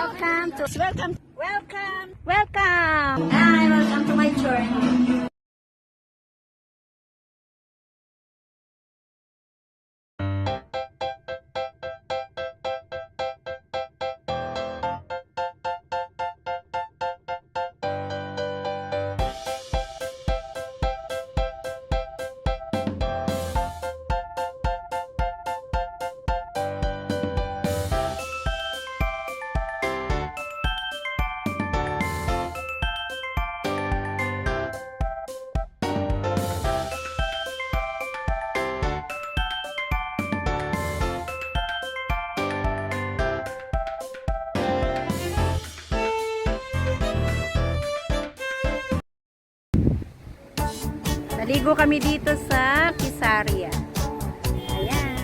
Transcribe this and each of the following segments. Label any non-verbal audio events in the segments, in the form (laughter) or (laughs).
Welcome to welcome welcome welcome. Hi, welcome to my tour. Naligo kami dito sa Kisaria. Ayan.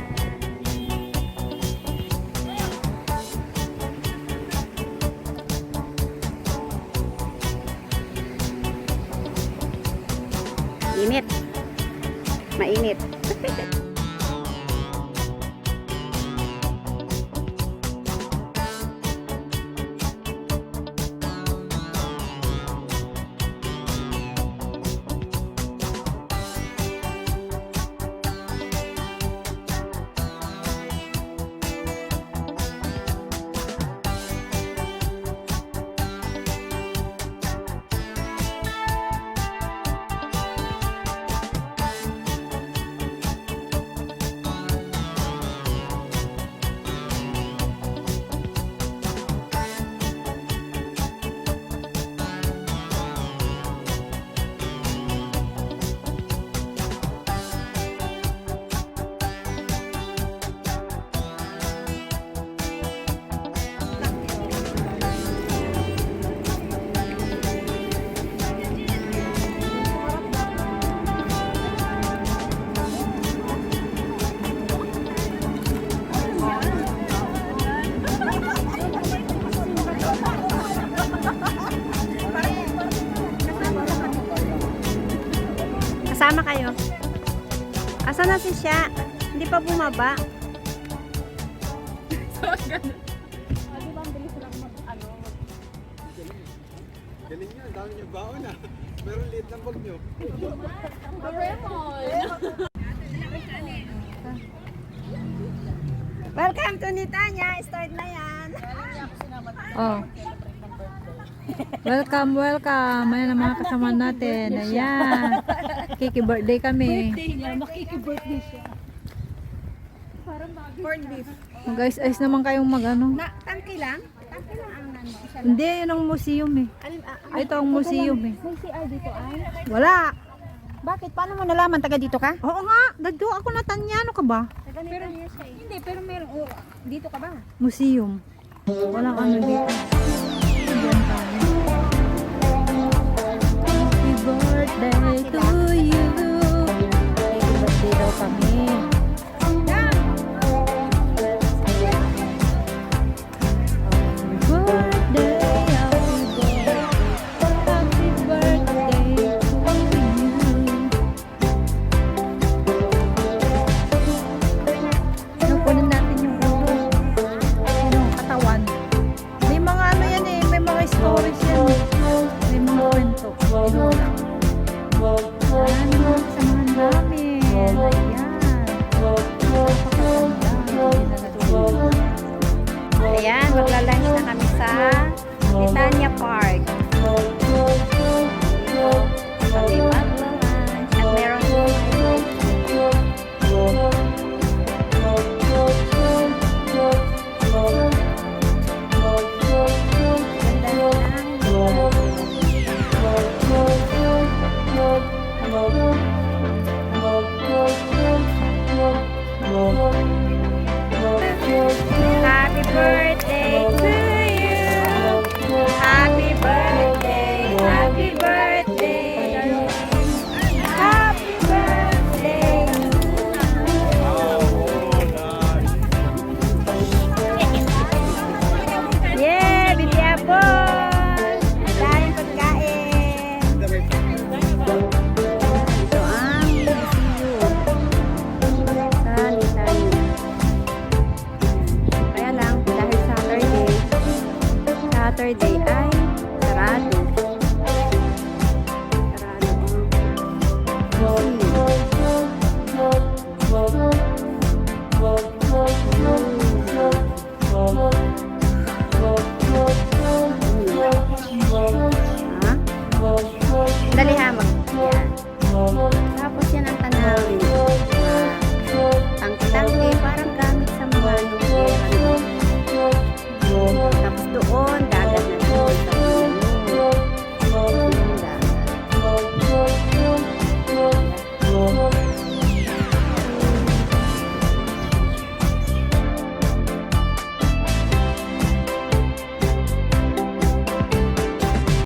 Init. Mainit. (laughs) Asa na si siya? Hindi pa bumaba. Galing nyo, ang dami nyo baon ah. Pero liit ng bag nyo. Welcome to Nitanya. Start na yan. Oh. Welcome, welcome. Ayan ang mga kasama natin. Ayan. Kiki birthday kami. Guys, ayos naman kayong mag ano. Na, tangki lang? Tangki lang ang lang. Hindi, yun ang museum eh. Alin, ah, Ay, Ito ang museum eh. May CR dito ay? Wala. Bakit? Paano mo nalaman? Taga dito ka? Oo nga, dadyo ako natanya. Ano ka ba? Taga pero, Hindi, pero meron. Oh, dito ka ba? Museum. Walang ano dito. Birthday to you. Happy birthday daw kami. sa Titania Park. Pag-ibat. Saturday ay sarado.